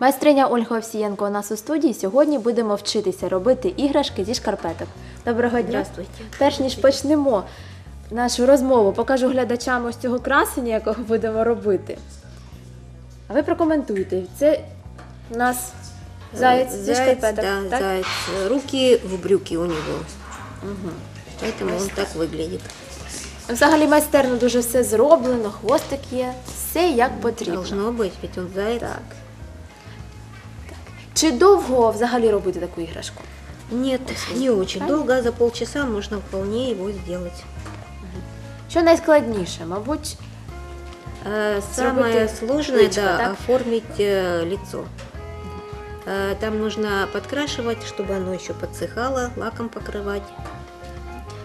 Майстриня Ольга Овсієнко у нас у студії. Сьогодні будемо вчитися робити іграшки зі шкарпеток. Доброго дня. Здравствуйте. Перш ніж почнемо нашу розмову, покажу глядачам ось цього красення, якого будемо робити. А ви прокоментуйте. Це у нас заєць зі Заяц, шкарпеток. да, так? заяц. Руки в брюки у него. Поэтому он так выглядит. Взагалі майстерно дуже все зроблено, хвостик є, все як потрібно. Должно быть, ведь он заяц. Так. Чи довго взагалі робити таку іграшку? Нет, не очень. Правильно? Долго, за полчаса можно вполне его сделать. Що найскладніше? Мабуть, Э, Самое Сделать сложное, личико, да, так? оформить э, лицо. Э, Там нужно подкрашивать, чтобы оно еще подсыхало, лаком покрывать.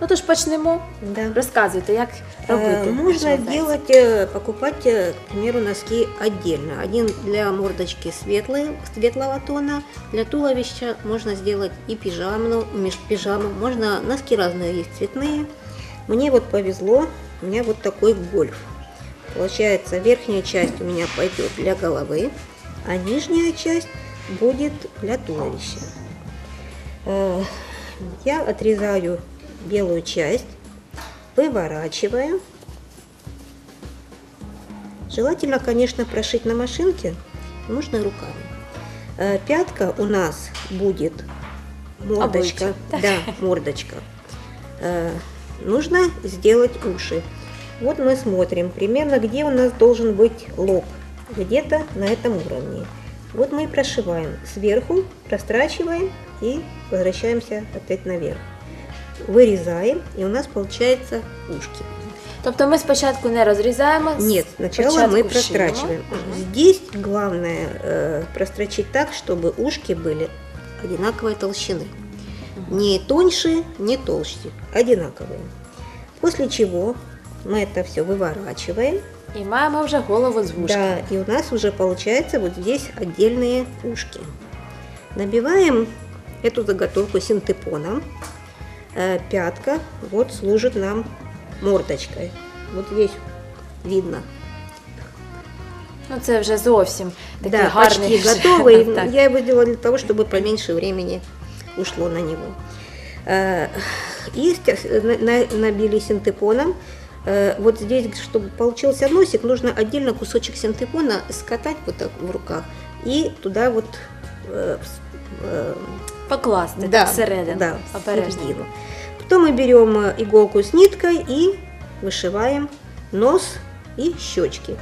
ну то ж почнемо. Да. Розказуйте, як робити. Можно зайця. делать, э, покупать, э, к примеру, носки отдельно. Один для мордочки светлый, светлого тона, для туловища можно сделать и пижаму, меж пижаму. Можно, носки разные есть, цветные. Мне вот повезло, у меня вот такой гольф. Получается, верхняя часть у меня пойдет для головы, а нижняя часть будет для туловища. Э, Я отрезаю белую часть, выворачиваю. Желательно, конечно, прошить на машинке, можно и руками. Э, Пятка у нас будет мордочка. Обычно, Да, мордочка. Э, Нужно сделать уши. Вот мы смотрим примерно, где у нас должен быть лоб. Где-то на этом уровне. Вот мы и прошиваем. Сверху прострачиваем и возвращаемся опять наверх. Вырезаем, и у нас получается ушки. Тобто ми спочатку не розрізаємо. Нет, сначала спочатку мы шиємо. прострачиваем. Мгм. Здесь главное э, прострочить так, чтобы ушки были одинаковой толщины. Не тоньше, не толще, одинаковые. После чего мы это все выворачиваем. І маємо вже голову з вушки. Да, и у нас уже получается вот здесь отдельные ушки. Набиваем эту заготовку синтепоном. Э, Пятка вот служит нам мордочкой. Вот здесь видно. Ну це вже зовсім такий да, гарний. почти. Так. Я его делала для того, чтобы поменьше времени ушло на него. Э, И на- набили синтепоном. Э, Вот здесь, чтобы получился носик, нужно отдельно кусочек синтепона скатать вот так в руках и туда вот э, э, Покласти да, всередину. да, обережно. середину. Потом мы берем э, иголку с ниткой и вышиваем нос и щечки.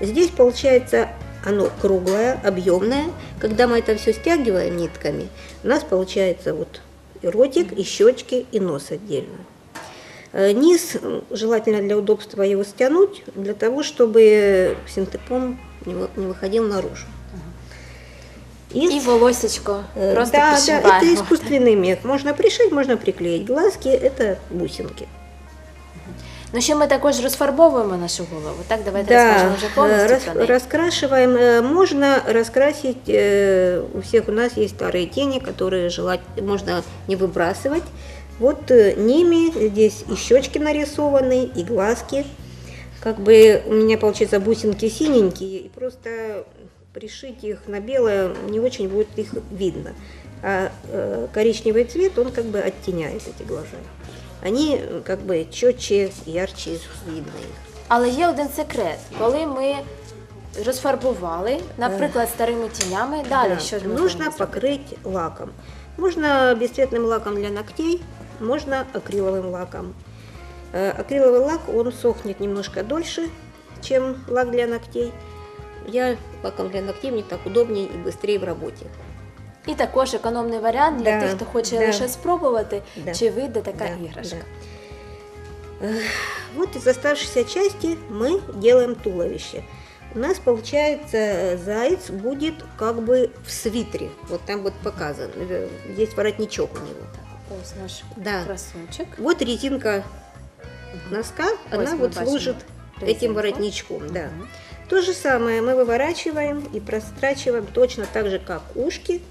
Здесь получается оно круглое, объемное. Когда мы это все стягиваем нитками, у нас получается вот и ротик, и щечки, и нос отдельно. Э, Низ м, желательно для удобства его стянуть, для того, чтобы синтепон не выходил наружу І волосечко Э, просто да, да, пришиваємо. это искусственный мех. Можно пришить, можно приклеить. Глазки – это бусинки. Ну ще ми також розфарбовуємо нашу голову. Так, давайте Да, розкажемо вже э, повністю рас- про неї. раскрашиваем. Э, Можно раскрасить, э, у всех у нас есть старые тени, которые желать, можно не выбрасывать. Вот э, ними здесь и щечки нарисованы, и глазки. Как бы у меня получается бусинки синенькие, и просто пришить их на белое не очень будет их видно. А э, коричневый цвет, он как бы оттеняет эти глаза. Они э, как бы четче, ярче видно их. Але є один секрет. Коли ми розфарбували, наприклад, старими тінями, далі Да, що ж ми нужно повинні зробити? покрыть лаком. Можно бесцветным лаком для ногтей, можно акриловым лаком. Э, Акриловый лак, он сохнет немножко дольше, чем лак для ногтей. Я лаком для ногтей мне так удобнее и быстрее в работе. І також економний варіант для Да, тих, хто хоче да. лише спробувати, Да. чи вийде така Да, іграшка. да. Эх, Вот из оставшейся части мы делаем туловище. У нас получается э, заяц будет как бы в свитре. Вот там вот показан. э, Здесь воротничок у него. Ось наш Да. красунчик. Вот резинка носка, она мы вот бачим служит резинку. этим воротничком. Да. То же самое мы выворачиваем и прострачиваем точно так же, как ушки.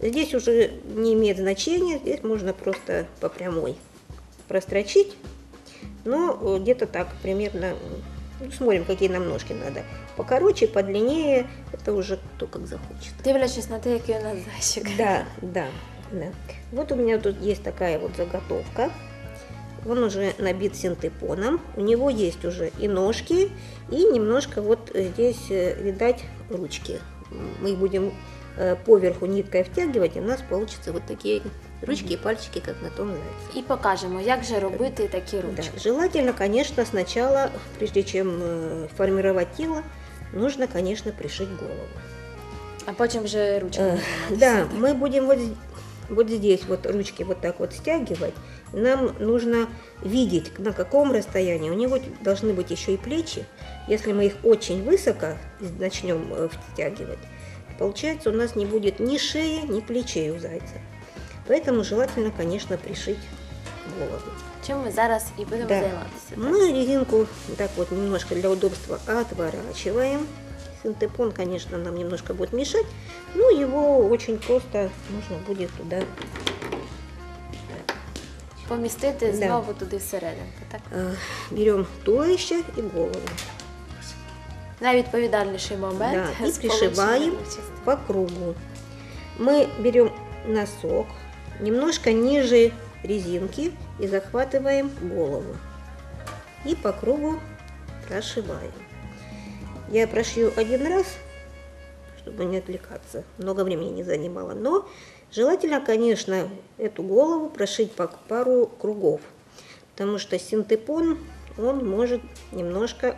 Здесь уже не имеет значения, здесь можно просто по прямой прострочить. Но э, где-то так, примерно Ну, смотрим, какие нам ножки надо. Покороче, подлиннее, это уже кто как захочет. Дивлячись на те, який у нас зайчик. Да, да, да. Вот у меня тут есть такая вот заготовка Он уже набит синтепоном. У него есть уже и ножки, и немножко вот здесь, э, видать, ручки. Мы их будем э, поверху ниткой втягивать, и у нас получится вот такие ручки и пальчики, как на том зайце. І покажемо, як же робити такі Да. ручки. Желательно, конечно, сначала, прежде чем э, формировать тело, нужно, конечно, пришить голову. А потім вже ручки. Э, займатися. Да, мы будем вот, з- вот здесь вот ручки вот так вот стягивать. Нам нужно видеть, на каком расстоянии. У него должны быть еще и плечи. Если мы их очень высоко начнем э, втягивать, получается у нас не будет ни шеи, ни плечей у зайца. Поэтому желательно, конечно, пришить голову. Чим ми зараз і будемо Да. займатися. так? Мы резинку так вот немножко для удобства отворачиваем Синтепон, конечно, нам немножко будет мешать, но его очень просто нужно будет туда Помістити Да. знову туди всерединку. Так? э, берем туловище и голову Найвідповідальніший момент. Да, и з пришиваем полученням частин. по кругу. Мы берем носок немножко ниже резинки и захватываем голову. И по кругу прошиваем. Я прошью один раз, чтобы не отвлекаться. Много времени не занимало. Но желательно, конечно, эту голову прошить по пару кругов. Потому что синтепон, он может немножко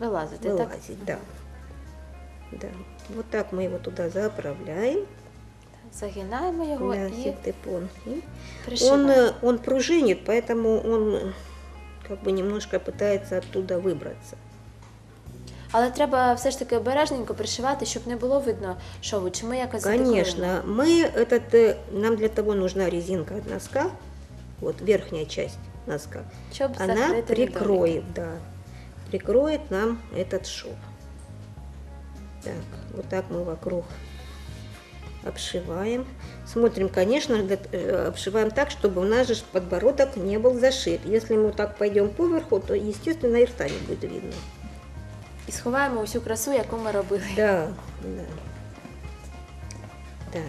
Вилазити, так? вылазить. Да. Да. Вот так мы его туда заправляем. Загинаємо його Да, і синтепон. И он, пришиваємо. э, он пружинит, поэтому он э, как бы немножко пытается оттуда выбраться. Але треба все ж таки обережненько пришивати, щоб не було видно шову. Чи ми якось? Конечно, мы этот, э, нам для того нужна резинка от носка, вот верхняя часть носка. Щоб Она закрити недоліки. прикроет, да, прикроет нам этот шов. Так, вот так мы вокруг обшиваем. Смотрим, конечно, для- э, обшиваем так, чтобы у нас же подбородок не был зашит. Если мы так пойдем поверху, то, естественно, и рта не будет видно. І сховаємо усю красу, яку ми робили. Да, да. Так.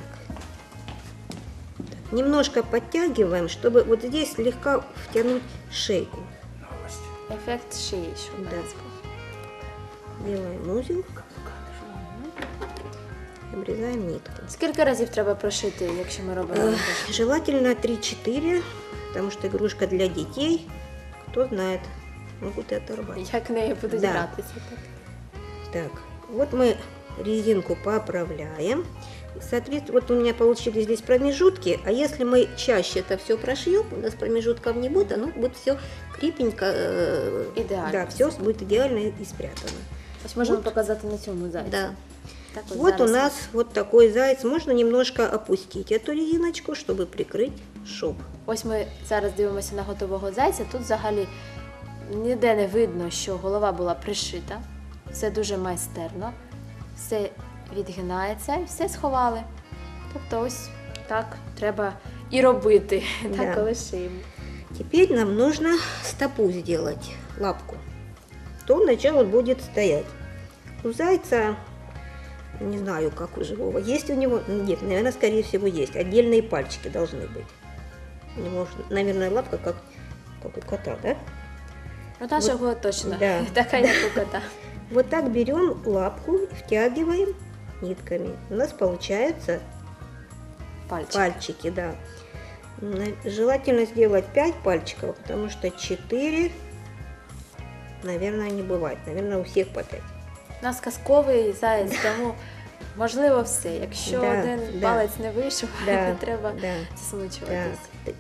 Так, Немножко подтягиваем, чтобы вот здесь слегка втянуть шейку. Ефект шиї, щоб у Да. нас був. Делаем узел. Обрезаем нитку. Скільки разів треба прошити, якщо ми робимо? Э, іграшку? Желательно 3-4, потому что игрушка для детей, кто знает, могут и оторвать. Як нею будуть Да. гратися? Так? Так, вот мы резинку поправляем. Соответственно, вот у меня получились здесь промежутки, а если мы чаще это все прошьем, у нас промежутков не будет, оно будет все крепенько, э, Идеально. да, все будет идеально и спрятано. Ось можемо От. показати на цьому зайці. Да. Так от Вот у нас вот такой заяц. Можно немножко опустить эту резиночку, чтобы прикрыть шов. Ось ми зараз дивимося на готового зайця. Тут взагалі ніде не видно, що голова була пришита. Все дуже майстерно, все відгинається і все сховали. Тобто, ось так треба і робити, Да. так коли шиємо. Теперь нам нужно стопу сделать, лапку. То вначале он будет стоять. У зайца, не знаю, как у живого, есть у него, нет, наверное, скорее всего, есть. Отдельные пальчики должны быть. У него, наверное, лапка как, как у кота, да? У нашого точно да. така, як у кота. Вот так берем лапку, втягиваем нитками. У нас получаются Пальчик. пальчики, да. Желательно сделать 5 пальчиков, потому что 4, наверное, не бывает. Наверное, у всех по 5. У нас казковий заяць, тому можливо все. Якщо Да, один да. палець не вийшов, Да, треба да. засмучуватись. Так,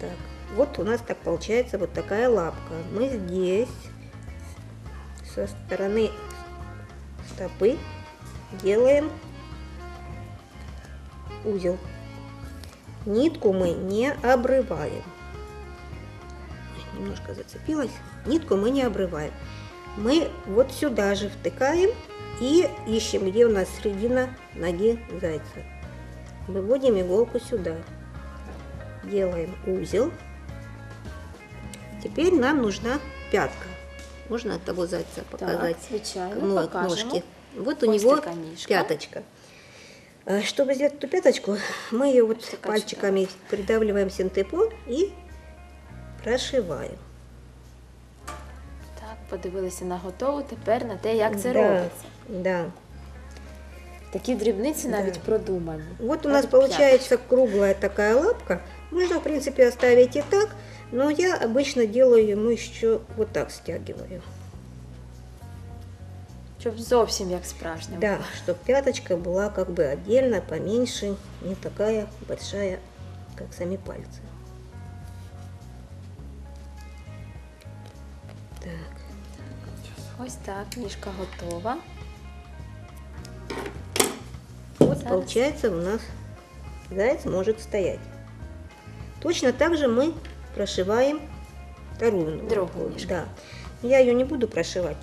так, вот у нас так получается вот такая лапка. Мы здесь со стороны стопы делаем узел. Нитку мы не обрываем. Немножко зацепилась. Нитку мы не обрываем. Мы вот сюда же втыкаем и ищем, где у нас середина ноги зайца. Выводим иголку сюда. Делаем узел. Теперь нам нужна пятка Можно того зайца Так, показать? звичайно, Ну, покажемо. ножки. Вот у Ось него така ніжка. пяточка. А, Чтобы сделать эту пяточку, мы ее вот Ось така пальчиками придавливаем синтепон и прошиваем. Так, подивилися на готову, тепер на те, як це да, робиться. Да. Такі дрібниці навіть продумані. Вот у нас Навіть получается круглая такая лапка. Можно, в принципе, оставить и так, но я обычно делаю ему еще вот так стягиваю. Щоб зовсім як справжня. Да, чтобы пяточка была как бы отдельно, поменьше, не такая большая, как сами пальцы. Так, Ось так, ніжка готова. вот Зараз. получается у нас заяц может стоять. Точно так же мы прошиваем вторую ногу. Другую ножку. Да. Я ее не буду прошивать.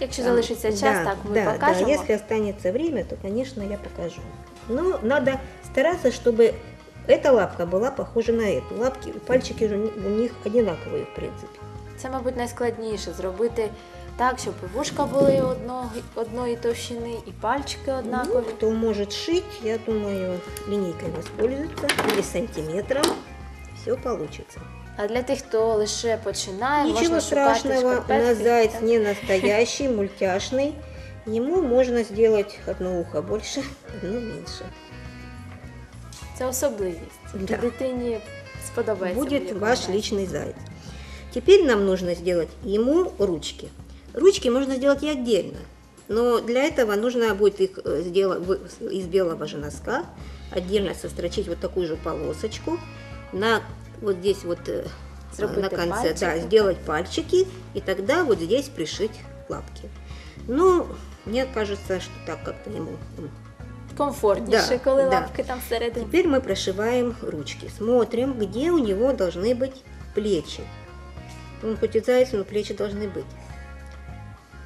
Якщо А, залишиться час, да, так ми да, покажемо. Да, если останется время, то, конечно, я покажу. Но надо стараться, чтобы эта лапка была похожа на эту. Лапки, пальчики же у у них одинаковые, в принципе. Це, мабуть, найскладніше зробити так, щоб і вушка були одного, одної товщини, і пальчики Ну, однакові. кто может шить, я думаю, линейкой воспользуется или сантиметром. Все получится. А для тих, хто лише починає, Ничего можна шукати страшного, у шкарпетки. нас заяц Так. не настоящий, мультяшный. Ему можно сделать одно ухо больше, одно меньше. Це особливість. Да. Дитині сподобається. будет будь-якому ваш разі. личный заяц. Теперь нам нужно сделать ему ручки. Ручки можно сделать и отдельно, но для этого нужно будет их э, сделать вы- из белого же носка, отдельно сострочить вот такую же полосочку, на вот здесь вот э, Сделать на конце, пальчики. да, сделать пальчики, и тогда вот здесь пришить лапки. Ну, мне кажется, что так как-то ему м, Комфортніше, Да, коли да. лапки там всередині. Теперь мы прошиваем ручки. Смотрим, где у него должны быть плечи. Он хоть и заяц, но плечи должны быть.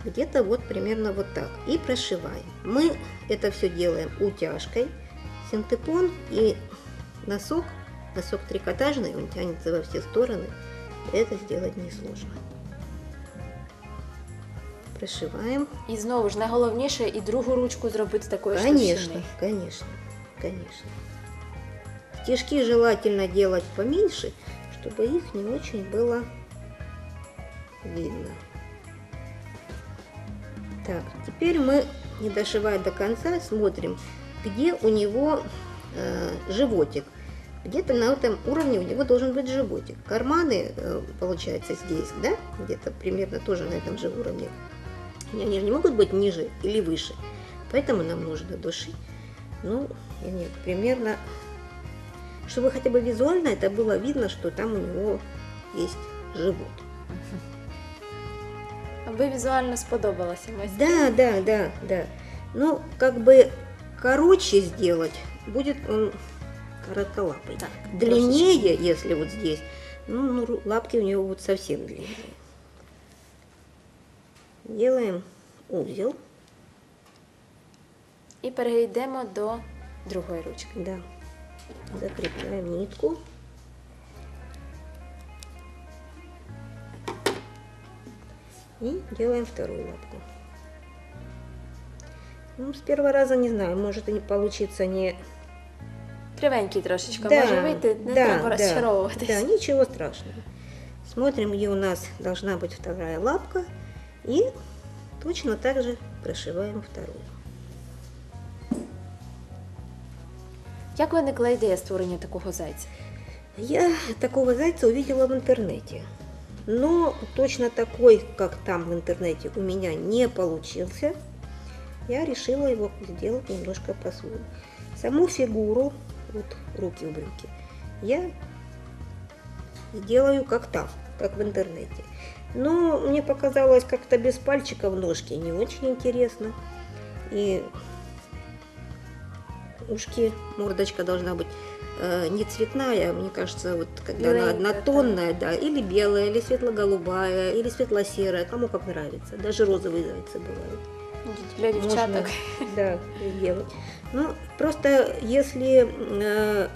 Где-то вот примерно вот так. И прошиваем. Мы это все делаем утяжкой. Синтепон и носок, носок трикотажный, он тянется во все стороны. Это сделать несложно. Прошиваем. І знову ж найголовніше і другу ручку зробити такою ж Конечно, товщини. конечно, конечно. Стежки желательно делать поменьше, чтобы их не очень было видно. Так, теперь мы, не дошивая до конца, смотрим, где у него э, животик. Где-то на этом уровне у него должен быть животик. Карманы, э, получается, здесь, да? Где-то примерно тоже на этом же уровне. И Они же не могут быть ниже или выше. Поэтому нам нужно душить. Ну, я не, примерно, чтобы хотя бы визуально это было видно, что там у него есть живот. Аби візуально сподобалося майстрі. Да, да, да, да. Ну, как бы короче сделать, будет он коротколапый. Так, Длиннее, если вот здесь, ну, ну, лапки у него вот совсем длинные. Делаем узел, І перейдемо до другої ручки. да. Закрепляем нитку. И делаем вторую лапку. Ну, с первого раза не знаю, может и не получится не Кривенький трошечки може вийти, не треба розчаровуватись. да, ничего страшного. Смотрим, где у нас должна быть вторая лапка. И точно так же прошиваем вторую. Як виникла ідея створення такого зайця? Я такого зайца увидела в интернете. Но точно такой, как там в интернете, у меня не получился. Я решила его сделать немножко по-своему. Саму фигуру, вот руки в брюки, я сделаю как там, как в интернете. Но мне показалось как-то без пальчиков ножки не очень интересно. И ушки, мордочка должна быть э, не цветная, мне кажется, вот когда она Беленькая, однотонная, да, или белая, или светло-голубая, или светло-серая, кому как нравится. Даже розовые зайцы бывают. Для дівчаток. Можно, да, сделать. Ну, просто если э,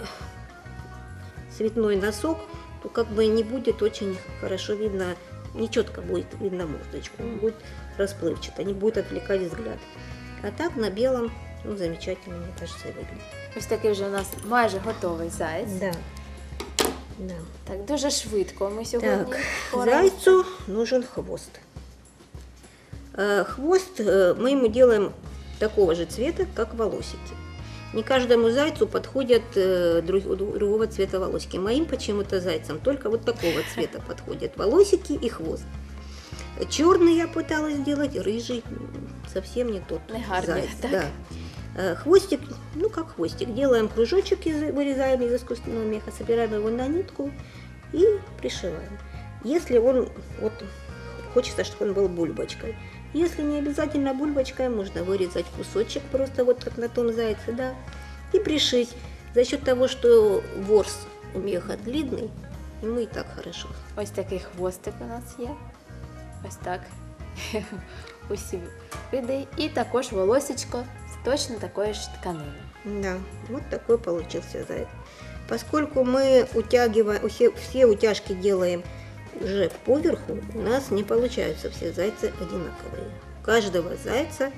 цветной носок, то как бы не будет очень хорошо видно нечетко будет видно мордочку, будет расплывчато, не будет отвлекать взгляд. А так на белом, ну, замечательно, мне кажется, и выглядит. Ось такий вже у нас майже готовий заєць. Да. Да. Так, дуже швидко ми сьогодні Так, впораємося. зайцу нужен хвост. Э, Хвост э, мы ему делаем такого же цвета, как волосики. Не каждому зайцу подходят э, друг- другого цвета волосики. Моим почему-то зайцам только вот такого цвета подходят волосики и хвост. Черный я пыталась сделать, рыжий м, совсем не тот Не гарный, заяц. так? Да. Э, Хвостик, ну как хвостик, делаем кружочек, из, вырезаем из искусственного меха, собираем его на нитку и пришиваем. Если он, вот хочется, чтобы он был бульбочкой. Если не обязательно бульбочкой, можно вырезать кусочек, просто вот как на том зайце, да, и пришить. За счет того, что ворс у меха длинный, ему и так хорошо. Ось такий хвостик у нас є. Ось так. Усі види. І також волосечко з точно такої ж тканини. Да, вот такой получился заяц. Поскольку мы утягиваем, все, все утяжки делаем уже поверху, у нас не получаются все зайцы одинаковые. У каждого зайца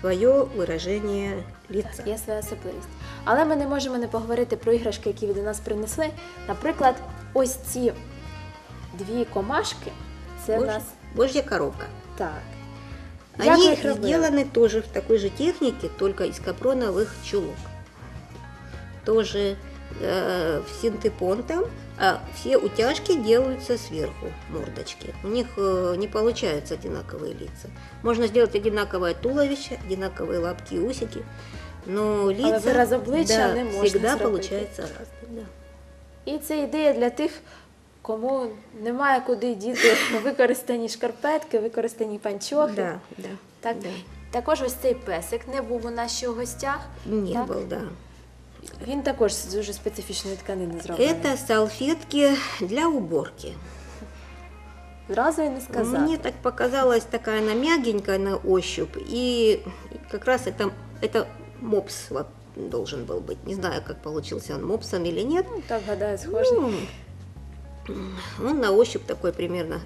свое выражение лица. Є своя особливість. Але ми не можемо не поговорити про іграшки, які ви до нас принесли. Наприклад, ось ці дві комашки. Це в Божь- нас Божья коробка. так. Як ви Они їх робили? сделаны тоже в такой же технике, только из капроновых чулок. Тоже э, в синтепонтом, а все утяжки делаются сверху, мордочки. У них э, не получаются одинаковые лица. Можно сделать одинаковое туловище, одинаковые лапки и усики, но лица вираз обличчя да, не можна всегда зробити. получается разные. Да. І це ідея для тих, кому немає куди діти використані шкарпетки, використані панчохи. Да, да, Так? да. Також ось цей песик не був у нас в гостях. Не Так. был, да. Він також з дуже специфічної тканини зроблений. Это салфетки для уборки. Зразу і не сказати. Мне так показалась такая она мягенькая на ощупь, и как раз это, это мопс вот должен был быть. Не знаю, как получился он мопсом или нет. Ну, так гадаю, схожий. Ну, он на ощупь такой примерно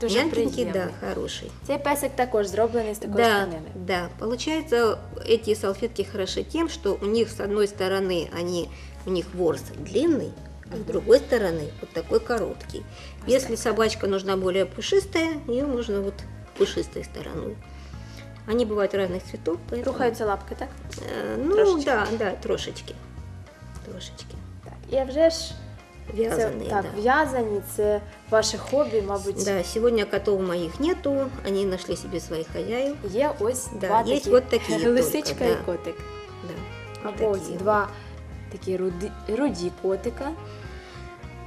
Дуже мягенький, да, приємний. хороший. Цей песик також зроблений з такої Да, тканини. да, получается, эти салфетки хороши тем, что у них с одной стороны они, у них ворс длинный, а с другой стороны вот такой короткий. Если собачка нужна более пушистая, ее можно вот пушистой стороной. Они бывают разных цветов, поэтому... Рухаються лапки, так? Э, ну Трошечки. да, да, трошечки. Трошечки. Так. І вже ж це, Вязаные, так, да. в'язані, це ваше хобі, мабуть. Да, сегодня котов моих нету, они нашли себе своих хозяев. Є ось Да, два є такі от такі тільки, лисичка і да. котик. Да, вот Або ось такие два такі руди, руді котика.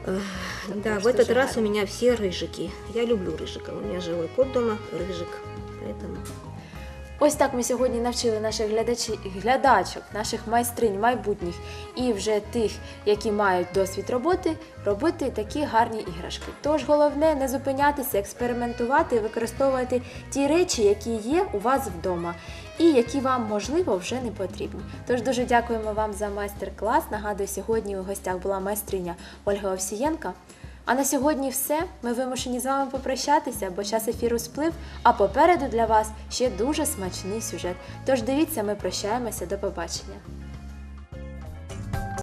Да, Також в этот дуже раз гарно. у меня все рыжики. Я люблю рыжика. У меня живой кот дома, рыжик. Поэтому Ось так ми сьогодні навчили наших глядачі, глядачок, наших майстринь майбутніх і вже тих, які мають досвід роботи, робити такі гарні іграшки. Тож головне не зупинятися, експериментувати використовувати ті речі, які є у вас вдома, і які вам можливо вже не потрібні. Тож дуже дякуємо вам за майстер-клас. Нагадую, сьогодні у гостях була майстриня Ольга Овсієнка. А на сьогодні все. Ми вимушені з вами попрощатися, бо час ефіру сплив, а попереду для вас ще дуже смачний сюжет. Тож дивіться, ми прощаємося. До побачення.